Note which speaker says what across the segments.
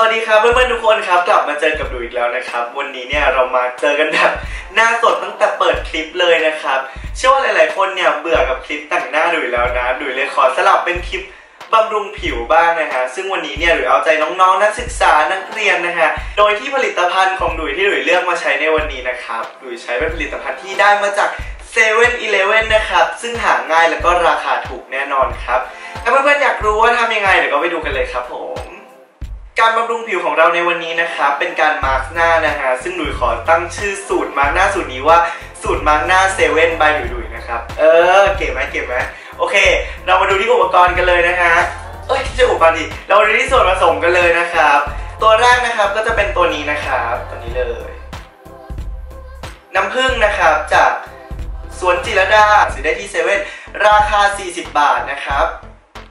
Speaker 1: สวัสดีครับเพื่อนๆทุกคนครับกลับมาเจอกับดูอีกแล้วนะครับ วันนี้เนี่ยเรามาเจอกันแบบหน้าสดตั้งแต่เปิดคลิปเลยนะครับเชื่อว่าหลายๆคนเนี่ยเบื่อกับคลิปแต่งหน้าดุยแล้วนะดุยเลยขอสลับเป็นคลิปบำรุงผิวบ้างนะฮะซึ่งวันนี้เนี่ยดุยเอาใจน้องๆ นักศึกษานักเรียนนะฮะโดยที่ผลิตภัณฑ์ของดุยที่ดุยเลือกมาใช้ในวันนี้นะครับดุยใช้เป็นผลิตภัณฑ์ที่ได้มาจากเซเว่นอีเลฟเว่นนะครับซึ่งหาง่ายแล้วก็ราคาถูกแน่นอนครับถ้าเพื่อนๆอยากรู้ว่าทำยังไงเดี๋ยวก็ไปดูกันเลยครับผม การบำรุงผิวของเราในวันนี้นะครับเป็นการมาร์กหน้านะฮะซึ่งหนุ่ยขอตั้งชื่อสูตรมาร์กหน้าสูตรนี้ว่าสูตรมาร์กหน้าเซเว่นบายดุยดุยนะครับเออเก๋ไหมเก๋ไหมโอเค เรามาดูที่อุปกรณ์กันเลยนะฮะเอ้ยไม่ใช่อุปกรณ์ดิเรามาดูที่ส่วนผสมกันเลยนะครับ ตัวแรกนะครับก็จะเป็นตัวนี้นะครับตัวนี้เลย น้ำผึ้งนะครับจากสวนจิรดาซื้อได้ที่เซเว่นราคา 40 บาทนะครับ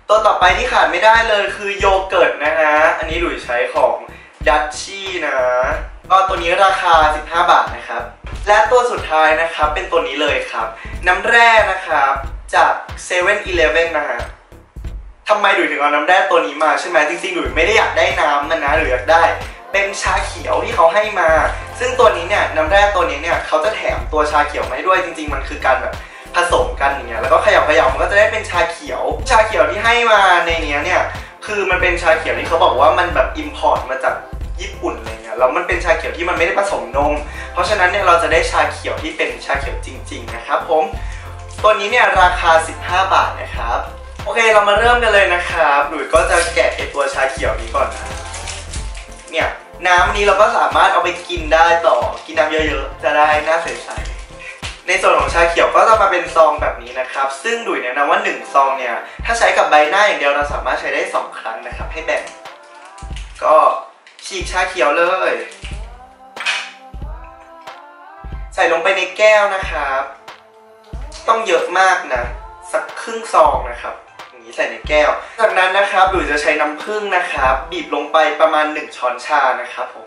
Speaker 1: ตัวต่อไปที่ขาดไม่ได้เลยคือโยเกิร์ตนะฮะ อันนี้หลุยใช้ของดัชชี่นะ ก็ตัวนี้ราคา 15 บาทนะครับ และตัวสุดท้ายนะครับเป็นตัวนี้เลยครับ น้ำแร่นะครับจาก7 e เ e ่ e อนะฮะทำไมหลุยถึงเอาน้ำแร่ตัวนี้มาใช่ไหมจริงๆหลุยไม่ได้อยากได้น้ำมันนะหรืออยากได้เป็นชาเขียวที่เขาให้มา ซึ่งตัวนี้เนี่ยน้ำแร่ตัวนี้เนี่ยเขาจะแถมตัวชาเขียวมาให้ด้วยจริง ๆ มันคือการแบบ ผสมกันอย่างเงี้ยแล้วก็ขยับขยับมันก็จะได้เป็นชาเขียว ชาเขียวที่ให้มาในเนี้ยเนี่ยคือมันเป็นชาเขียวที่เขาบอกว่ามันแบบอิมพอร์ตมาจากญี่ปุ่นอะไรเงี้ยแล้วมันเป็นชาเขียวที่มันไม่ได้ผสมนม เพราะฉะนั้นเนี่ยเราจะได้ชาเขียวที่เป็นชาเขียวจริง ๆ นะครับผมตัวนี้เนี่ยราคา 15 บาทนะครับโอเคเรามาเริ่มกันเลยนะครับหลุยก็จะแกะไอตัวชาเขียวนี้ก่อนนะเนี่ยน้ำนี้เราก็สามารถเอาไปกินได้ต่อกินน้ำเยอะๆ จะได้หน้าใสๆ ในส่วนของชาเขียวก็จะมาเป็นซองแบบนี้นะครับ ซึ่งดุยแนะนำว่า 1 ซองเนี่ย ถ้าใช้กับใบหน้าอย่างเดียวเราสามารถใช้ได้ 2 ครั้งนะครับ ให้แบ่ง ก็ฉีกชาเขียวเลย ใส่ลงไปในแก้วนะครับ ต้องเยอะมากนะ สักครึ่งซองนะครับอย่างนี้ใส่ในแก้ว จากนั้นนะครับดุยจะใช้น้ำผึ้งนะครับ บีบลงไปประมาณ 1 ช้อนชานะครับผม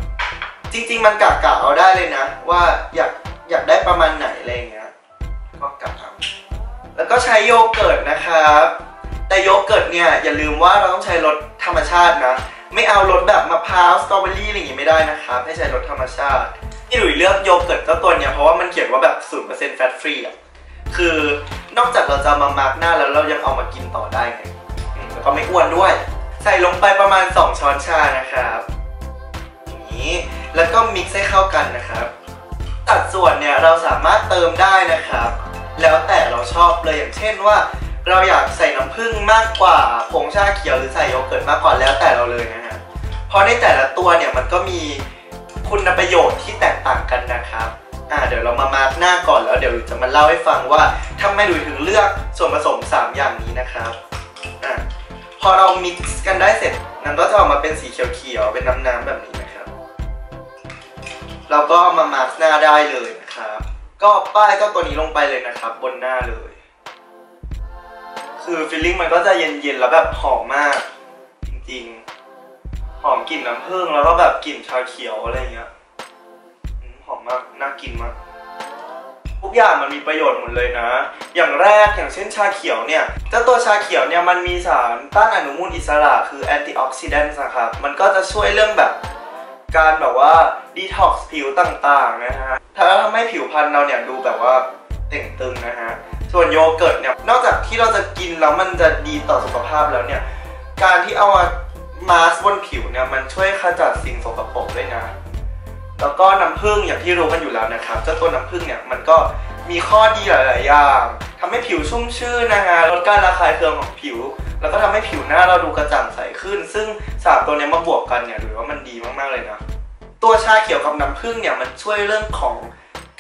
Speaker 1: จริง ๆ มันกะกะเอาได้เลยนะ ว่าอยาก อยากได้ประมาณไหนอะไรเงี้ยก็กะเอาแล้วก็ใช้โยเกิร์ตนะครับ แต่โยเกิร์ตเนี่ยอย่าลืมว่าเราต้องใช้รสธรรมชาตินะ ไม่เอารสแบบมะพร้าวสตรอเบอรี่อะไรอย่างงี้ไม่ได้นะครับให้ใช้รสธรรมชาติที่หลุยเลือกโยเกิร์ตเจ้าตัวเนี้ยเพราะว่ามันเขียนว่าแบบ0%แฟตฟรีอะคือนอกจากเราจะมามาร์กหน้าแล้วเรายังเอามากินต่อได้ไงแล้วก็ไม่อ้วนด้วย ใส่ลงไปประมาณ 2 ช้อนชานะครับอย่างนี้แล้วก็มิกซ์ให้เข้ากันนะครับ สัดส่วนเนี่ยเราสามารถเติมได้นะครับ แล้วแต่เราชอบเลยอย่างเช่นว่า เราอยากใส่น้ำผึ้งมากกว่าผงชาเขียวหรือใส่โยเกิร์ตมากกว่าแล้วแต่เราเลยนะฮะเพราะในแต่ละตัวเนี่ยมันก็มีคุณประโยชน์ที่แตกต่างกันนะครับอ่าเดี๋ยวเรามามาร์กหน้าก่อนแล้วเดี๋ยวจะมาเล่าให้ฟังว่าทำไมดุยถึงเลือกส่วนผสม 3 อย่างนี้นะครับอ่าพอเรามิกซ์กันได้เสร็จมันก็จะออกมาเป็นสีเขียวๆเป็นน้ำๆแบบนี้นะครับ เราก็มามาร์กหน้าได้เลยนะครับ ก็ป้ายเจ้าตัวนี้ลงไปเลยนะครับ บนหน้าเลย คือฟีลลิ่งมันก็จะเย็นๆแล้วแบบหอมมาก จริงๆ หอมกลิ่นน้ำผึ้งแล้วก็แบบกลิ่นชาเขียวอะไรเงี้ยหอมมากน่ากินมากทุกอย่างมันมีประโยชน์หมดเลยนะ อย่างแรกอย่างเช่นชาเขียวเนี่ยเจ้าตัวชาเขียวเนี่ยมันมีสารต้านอนุมูลอิสระคือแอนตี้ออกซิแดนต์นะครับ มันก็จะช่วยเรื่องแบบการแบบว่า ดีท็อกซ์ผิวต่างๆนะฮะถ้าทำให้ผิวพรรณเราเนี่ยดูแบบว่าเต่งตึงนะฮะ ส่วนโยเกิร์ตเนี่ย นอกจากที่เราจะกินแล้วมันจะดีต่อสุขภาพแล้วเนี่ย การที่เอามามาสบนผิวเนี่ย มันช่วยขจัดสิ่งสกปรกด้วยนะ แล้วก็น้ำผึ้งอย่างที่รู้กันอยู่แล้วนะครับ เจ้าตัวน้ำผึ้งเนี่ยมันก็มีข้อดีหลายๆอย่างทำให้ผิวชุ่มชื่นนะฮะ ลดการระคายเคืองของผิว แล้วก็ทำให้ผิวหน้าเราดูกระจ่างใสขึ้น ซึ่งสามตัวเนี้ยมาบวกกันเนี่ย หรือว่ามันดีมากๆเลยนะ ตัวชาเขียวกับน้ำผึ้งเนี่ยมันช่วยเรื่องของ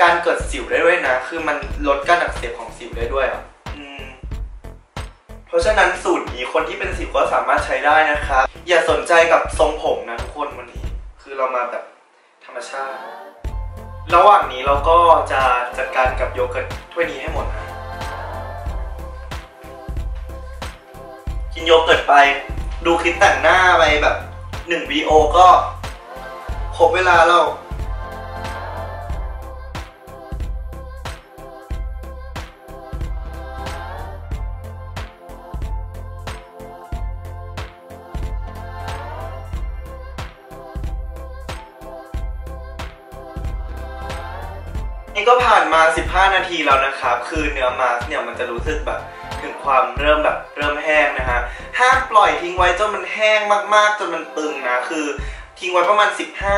Speaker 1: การเกิดสิวได้ด้วยนะ คือมันลดการอักเสบของสิวได้ด้วยอะเพราะฉะนั้นสูตรนี้คนที่เป็นสิวก็สามารถใช้ได้นะครับอย่าสนใจกับทรงผมนะทุกคนวันนี้ คือเรามาแบบธรรมชาติ ระหว่างนี้เราก็จะจัดการกับโยเกิร์ตถ้วยนี้ให้หมดนะกินโยเกิร์ตไป ดูคลิปแต่งหน้าไปแบบหนึ่งวิดีโอก็ หกเวลาแเรานี่ก็ผ่านมา 15 นาทีแล้วนะครับ คือเนื้อมาสเนี่ยมันจะรู้สึกแบบถึงความเริ่มแบบเริ่มแห้งนะฮะ ห้ามปล่อยทิ้งไว้จนมันแห้งมากๆ จนมันตึงนะ คือ ทิ้งไว้ประมาณ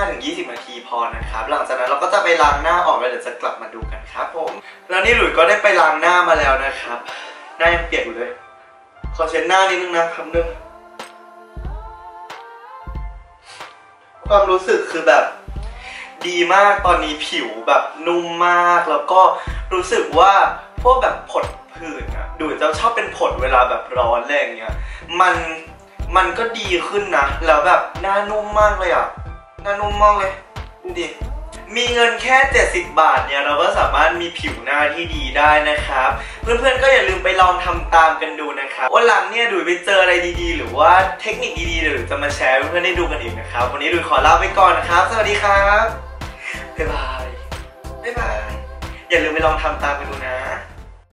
Speaker 1: 15-20 นาทีพอนะครับ หลังจากนั้นเราก็จะไปล้างหน้าออกแล้วเดี๋ยวจะกลับมาดูกันครับผม แล้วนี่หลุยก็ได้ไปล้างหน้ามาแล้วนะครับ หน้ายังเปียกอยู่เลย ขอเช็ดหน้านิดนึงนะครับนึงความรู้สึกคือแบบดีมากตอนนี้ผิวแบบนุ่มมากแล้วก็รู้สึกว่าพวกแบบผดผื่นอะดูจะชอบเป็นผดเวลาแบบร้อนอะไรอย่างเงี้ยมัน มันก็ดีขึ้นนะ แล้วแบบหน้านุ่มมากเลยอะ หน้านุ่มมากเลยดูดิมีเงินแค่ 70 บาทเนี่ยเราก็สามารถมีผิวหน้าที่ดีได้นะครับ เพื่อนๆก็อย่าลืมไปลองทำตามกันดูนะครับวันหลังเนี่ยดูไปเจออะไรดีๆ หรือว่าเทคนิคดีๆเดี๋ยวจะมาแชร์เพื่อนๆได้ดูกันอีกนะครับ วันนี้ดูขอลาไปก่อนนะครับ สวัสดีครับบ๊ายบายบ๊ายบายอย่าลืมไปลองทำตามกันดูนะ